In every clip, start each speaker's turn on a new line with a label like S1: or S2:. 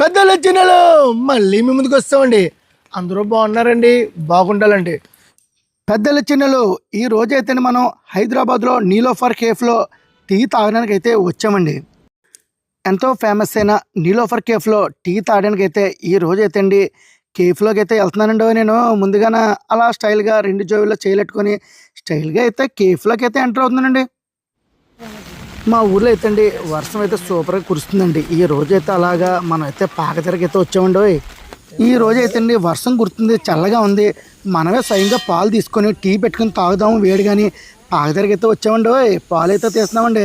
S1: పెద్దలు చిన్నలు మళ్ళీ మీ ముందుకు వస్తామండి. అందరూ బాగున్నారండి బాగుండాలండి. పెద్దల చిన్నలు ఈ రోజు మనం హైదరాబాద్లో నీలోఫర్ కేఫ్లో టీ తాగడానికి అయితే వచ్చామండి. ఎంతో ఫేమస్ అయిన నీలోఫర్ కేఫ్లో టీ తాగడానికి అయితే ఈ రోజైతే అండి కేఫ్లోకి అయితే వెళ్తున్నానండి నేను. ముందుగానే అలా స్టైల్గా రెండు జోబుల్లో చేయలెట్టుకొని స్టైల్గా అయితే కేఫ్లోకి అయితే ఎంటర్ అవుతున్నానండి. మా ఊర్లో అయితే అండి వర్షం అయితే సూపర్గా కురుస్తుందండి. ఈ రోజు అయితే అలాగా మనం అయితే పాకతెరకి అయితే వచ్చామండి ఓయ్. ఈ రోజు అయితే అండి వర్షం కురుతుంది చల్లగా ఉంది. మనమే స్వయంగా పాలు తీసుకొని టీ పెట్టుకొని తాగుదాము వేడి కానీ పాకతెరకి అయితే వచ్చామండి ఓయ్. పాలు అయితే తీస్తున్నామండి.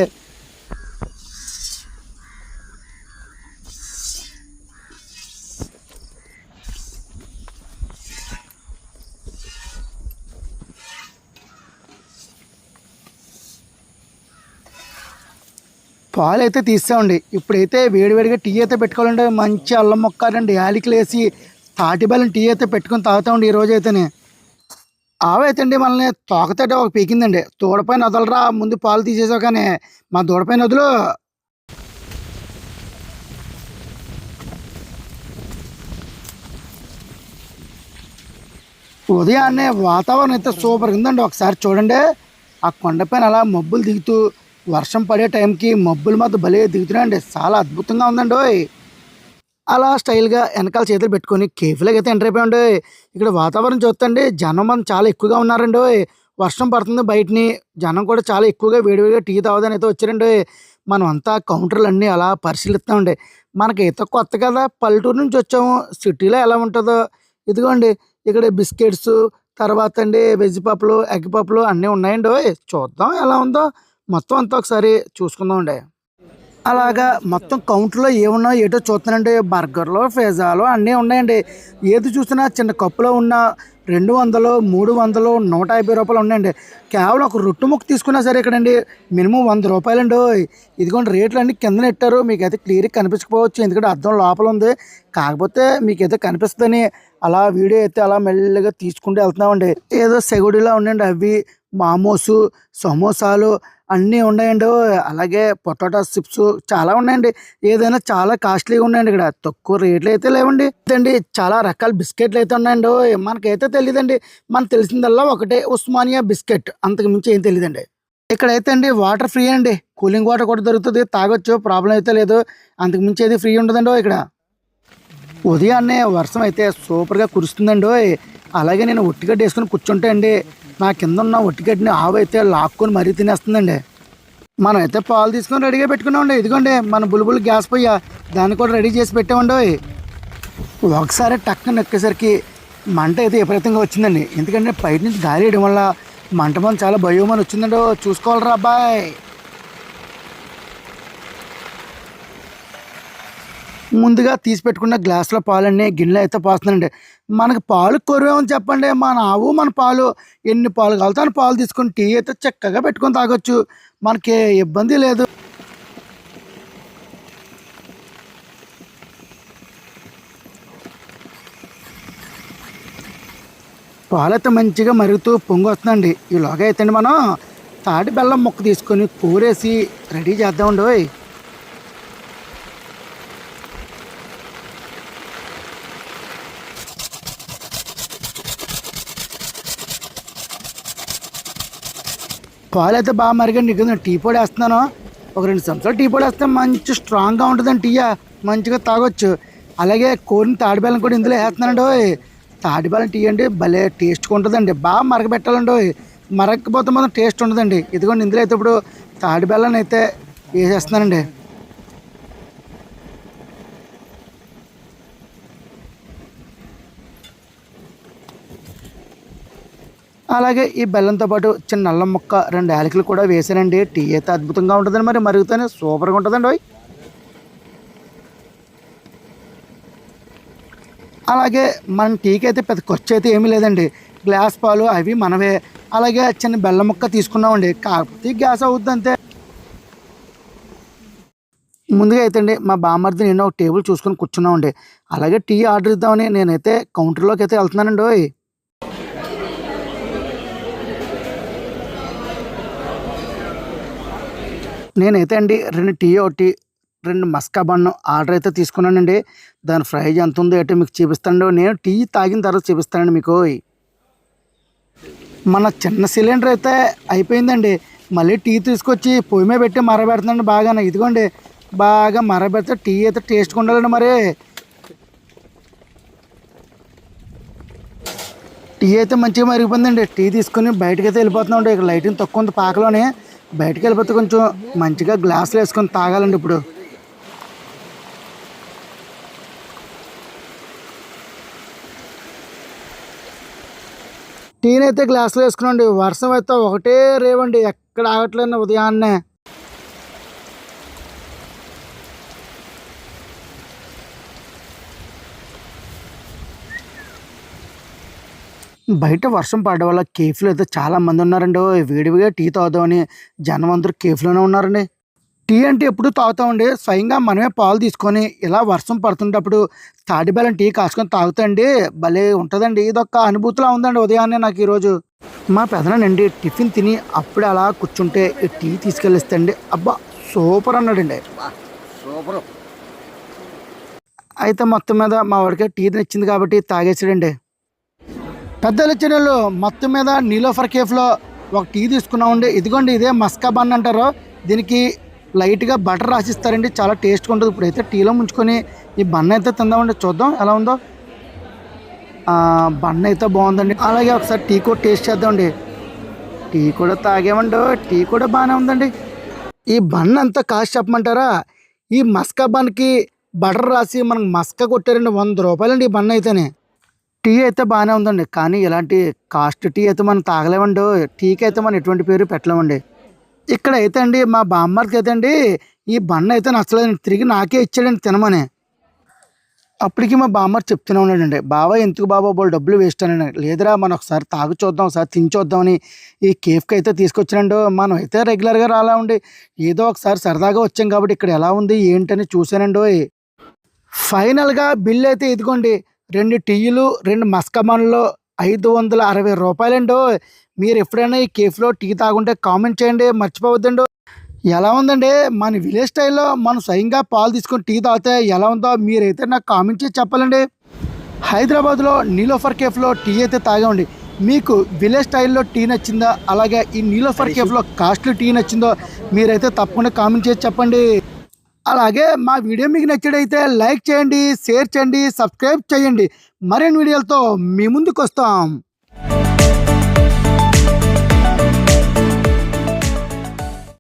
S1: పాలు అయితే తీసామండి ఇప్పుడైతే వేడివేడిగా టీ అయితే పెట్టుకోవాలంటే మంచి అల్లం మొక్క రెండు యాలకులు వేసి తాటి బెల్లం టీ అయితే పెట్టుకొని తాగుతామండి ఈ అయితేనే ఆవైతే అండి మనల్ని తోకతేట ఒక పీకిందండి. దూడపైన వదలరా ముందు పాలు తీసేసావు కానీ మా దూడపైన వదులు ఉదయాన్నే వాతావరణం అయితే సూపర్ ఉందండి. ఒకసారి చూడండి. ఆ కొండపైన అలా మబ్బులు దిగుతూ వర్షం పడే టైంకి మబ్బుల మధ్య భలే దిగుతున్నాయండి. చాలా అద్భుతంగా ఉందండి ఓయ్. అలా స్టైల్గా వెనకాల చేతులు పెట్టుకొని కేఫ్లోకి అయితే ఎంటర్ అయిపోయండి ఇక్కడ వాతావరణం చూస్తండి జనం మనం చాలా ఎక్కువగా ఉన్నారండి ఓయ్. వర్షం పడుతుంది బయటని జనం కూడా చాలా ఎక్కువగా వేడివేడిగా టీ తాగుదని అయితే వచ్చారండి మనం అంతా కౌంటర్లు అన్నీ అలా పరిశీలిస్తామండి. మనకి ఈత కొత్త కదా పల్లెటూరు నుంచి వచ్చాము. సిటీలో ఎలా ఉంటుందో ఇదిగోండి ఇక్కడ బిస్కెట్స్ తర్వాత అండి వెజ్ పప్పులు ఎగ్ పప్పులు అన్నీ ఉన్నాయండి ఓయ్. చూద్దాం ఎలా ఉందో. మొత్తం అంతా ఒకసారి చూసుకుందామండి అలాగా మొత్తం కౌంటర్లో ఏమున్నాయో ఏటో చూస్తానండి బర్గర్లు పిజ్జాలు అన్నీ ఉన్నాయండి. ఏది చూసినా చిన్న కప్పులో ఉన్న రెండు వందలు మూడు వందలు నూట యాభై రూపాయలు ఉన్నాయండి. కేవలం ఒక రొట్టు ముక్క తీసుకున్నా సరే ఇక్కడండి. మినిమం వంద రూపాయలండి. ఇదిగోండి రేట్లు అన్నీ కింద నెట్టారు. మీకు అయితే క్లియర్గా కనిపించకపోవచ్చు. ఎందుకంటే అర్థం లోపల ఉంది. కాకపోతే మీకు అయితే కనిపిస్తుందని అలా వీడియో అయితే అలా మెల్లగా తీసుకుంటూ వెళ్తున్నామండి. ఏదో సెగుడిలా ఉండండి అవి. మామోసు సమోసాలు అన్నీ ఉన్నాయండి. అలాగే పొటాటో చిప్స్ చాలా ఉన్నాయండి. ఏదైనా చాలా కాస్ట్లీగా ఉన్నాయండి ఇక్కడ. తక్కువ రేట్లు అయితే లేవండి. అండి చాలా రకాల బిస్కెట్లు అయితే ఉన్నాయండి. మనకైతే తెలియదండి మనకు తెలిసిందల్లా ఒకటే ఉస్మానియా బిస్కెట్. అంతకు మించి ఏం తెలియదండి ఇక్కడైతే అండి వాటర్ ఫ్రీ అండి. కూలింగ్ వాటర్ కూడా దొరుకుతుంది. తాగొచ్చు. ప్రాబ్లం అయితే లేదు. అంతకు మించి ఏది ఫ్రీ ఉండదండి ఇక్కడ. ఉదయాన్నే వర్షం అయితే సూపర్గా కురుస్తుందండి. ఓయ్. అలాగే నేను ఒట్టిగా వేసుకుని కూర్చుంటే అండి నా కింద ఉన్న ఒట్టిగడ్డని ఆవు అయితే లాక్కొని మరీ తినేస్తుందండి. మనం అయితే పాలు తీసుకొని రెడీగా పెట్టుకున్నామండి. ఇదిగోండి మన బుల్బుల్ గ్యాస్ పొయ్య దాన్ని కూడా రెడీ చేసి పెట్టామండి ఒకసారి టక్కు ఎక్కేసరికి మంట అయితే విపరీతంగా వచ్చిందండి. ఎందుకంటే బయట నుంచి గాలి వేయడం వల్ల మంట మంది చాలా భయోమని వచ్చిందండి ఓ, చూసుకోవాలరా అబ్బాయి. ముందుగా తీసి పెట్టుకున్న గ్లాసులో పాలన్నీ గిన్నెలో అయితే పోస్తుందండి మనకు పాలు కొరవేమని చెప్పండి. మన ఆవు మన పాలు ఎన్ని పాలు కావాలితే పాలు తీసుకొని టీ అయితే చక్కగా పెట్టుకొని తాగొచ్చు. మనకి ఇబ్బంది లేదు. పాలైతే మంచిగా మరుగుతూ పొంగి వస్తుందండి. ఈలోగా అయితే అండి మనం తాటి బెల్లం ముక్క తీసుకొని కూరేసి రెడీ చేద్దామండి పాలు అయితే బాగా మరిగండి ఇక టీ పొడి వేస్తున్నాను? ఒక రెండు సంవత్సరాలు టీ పొడి వేస్తే మంచి స్ట్రాంగ్గా ఉంటుందండి టీ. మంచిగా తాగొచ్చు. అలాగే కోరిన తాడిబెల్లం కూడా ఇందులో వేస్తున్నానండి ఓయ్. తాడిబెల్లం టీ అండి భలే టేస్ట్గా ఉంటుందండి. బాగా మరగబెట్టాలండి ఓయ్. మరగకపోతే మాత్రం టేస్ట్ ఉండదండి. ఇదిగోండి ఇందులో అయితే ఇప్పుడు తాడిబెల్లం అయితే వేసేస్తున్నానండి. అలాగే ఈ బెల్లంతో పాటు చిన్న అల్లం ముక్క రెండు యాలకులు కూడా వేసానండి టీ అయితే అద్భుతంగా ఉంటుందండి మరి మరుగుతూనే సూపర్గా ఉంటుందండి ఓయ్. అలాగే మన టీకి అయితే పెద్ద ఖర్చు అయితే ఏమీ లేదండి. గ్లాస్ పాలు అవి మనవే అలాగే చిన్న బెల్లం ముక్క తీసుకున్నామండి. కాకపోతే గ్యాస్ అవుద్ది అంతే. ముందుగా అయితే అండి మా బామ్మర్ది నేను ఒక టేబుల్ చూసుకొని కూర్చున్నామండి. అలాగే టీ ఆర్డర్ ఇద్దామని నేనైతే కౌంటర్లోకి అయితే వెళ్తున్నానండి నేనైతే అండి రెండు టీ ఒకటి రెండు మస్కా బన్ను ఆర్డర్ అయితే తీసుకున్నానండి. దాని ప్రైజ్ ఎంత ఉందో ఏంటో మీకు చూపిస్తాను నేను టీ తాగిన తర్వాత చూపిస్తానండి మీకు. మన చిన్న సిలిండర్ అయితే అయిపోయిందండి. మళ్ళీ టీ తీసుకొచ్చి పొయ్యి మీద పెట్టి మరబెడుతుందండి బాగా ఇదిగోండి బాగా మరబెడితే టీ అయితే టేస్ట్గా ఉండాలండి మరి. టీ అయితే మంచిగా మరిగిపోయిందండి. టీ తీసుకుని బయటకి అయితే వెళ్ళిపోతున్నాం ఇక్కడ లైటింగ్ తక్కువ ఉంది పాకలోనే. బయటకు వెళ్ళిపోతే కొంచెం మంచిగా గ్లాసులు వేసుకొని తాగాలండి ఇప్పుడు. టీనైతే గ్లాసులు గ్లాసులో వేసుకున్నాండి వర్షం అయితే ఒకటే రేవండి. ఎక్కడ ఆగట్లేదు ఉదయాన్నే. బయట వర్షం పడడం వల్ల కేఫ్లో అయితే చాలా మంది ఉన్నారండి. వేడివిగా టీ తాగుదామని జనం అందరూ కేఫ్లోనే ఉన్నారండి. టీ అంటే ఎప్పుడు తాగుతామండి? స్వయంగా మనమే పాలు తీసుకొని ఇలా వర్షం పడుతున్నప్పుడు తాటి బెల్లం టీ కాసుకొని తాగుతాండి. భలే ఉంటుందండి. ఇదొక అనుభూతిలా ఉందండి ఉదయాన్నే నాకు ఈరోజు. మా పెదనండి టిఫిన్ తిని అప్పుడే అలా కూర్చుంటే టీ తీసుకెళ్ళిస్తండి. అబ్బా సూపర్ అన్నాడండి.
S2: సూపర్.
S1: అయితే మొత్తం మీద మా వాడికి టీ నచ్చింది కాబట్టి తాగేసాడండి. పెద్దల ఇచ్చిన వాళ్ళు మొత్తం మీద నీలోఫర్ కేఫ్లో ఒక టీ తీసుకున్నామండి. ఇదిగోండి ఇదే మస్కా బన్ అంటారు. దీనికి లైట్గా బటర్ రాసిస్తారండి. చాలా టేస్ట్గా ఉంటుంది. ఇప్పుడైతే టీలో ముంచుకొని ఈ బన్ అయితే తిందామండి. చూద్దాం ఎలా ఉందో. బన్ అయితే బాగుందండి. అలాగే ఒకసారి టీ కూడా టేస్ట్ చేద్దామండి. టీ కూడా తాగేమండి. టీ కూడా బాగానే ఉందండి. ఈ బన్ అంతా కాస్ట్ చెప్పమంటారా? ఈ మస్కా బన్కి బటర్ రాసి మనకు మస్కా కొట్టారండి. వంద రూపాయలండి ఈ బన్ అయితేనే. టీ అయితే బాగానే ఉందండి. కానీ ఇలాంటి కాస్ట్ టీ అయితే మనం తాగలేమండి. టీకి అయితే మనం ఎటువంటి పేరు పెట్టలేమండి. ఇక్కడ అయితే అండి మా బామ్మర్కి అయితే అండి ఈ బన్న అయితే నచ్చలేదండి. తిరిగి నాకే ఇచ్చాడండి తినమని. అప్పటికి మా బామ్మర్ చెప్తూనే ఉన్నాడండి బాబా ఎందుకు బాబా బోల్ డబ్బులు వేస్ట్ అని లేదురా మనం ఒకసారి తాగు చూద్దాం ఒకసారి తిని చూద్దామని ఈ కేఫ్కి అయితే తీసుకొచ్చినండు. మనం అయితే రెగ్యులర్గా రాలా ఉండి ఏదో ఒకసారి సరదాగా వచ్చాం కాబట్టి ఇక్కడ ఎలా ఉంది ఏంటని చూశానండి ఫైనల్గా బిల్ అయితే ఇదిగోండి రెండు టీలు రెండు మస్కమన్లు ఐదు వందల అరవై రూపాయలండి. మీరు ఎప్పుడైనా ఈ కేఫ్లో టీ తాగుంటే కామెంట్ చేయండి మర్చిపోవద్దండి. ఎలా ఉందండి? మన విలేజ్ స్టైల్లో మనం స్వయంగా పాలు తీసుకొని టీ తాగితే ఎలా ఉందో మీరైతే నాకు కామెంట్ చేసి చెప్పాలండి. హైదరాబాద్లో నీలోఫర్ కేఫ్లో టీ అయితే తాగామండి. మీకు విలేజ్ స్టైల్లో టీ నచ్చిందా? అలాగే ఈ నీలోఫర్ కేఫ్లో కాస్ట్లీ టీ నచ్చిందో మీరైతే తప్పకుండా కామెంట్ చేసి చెప్పండి. అలాగే మా వీడియో మీకు నచ్చినట్టయితే లైక్ చేయండి షేర్ చేయండి సబ్స్క్రైబ్ చేయండి. మరిన్ని వీడియోలతో మీ ముందుకు వస్తాం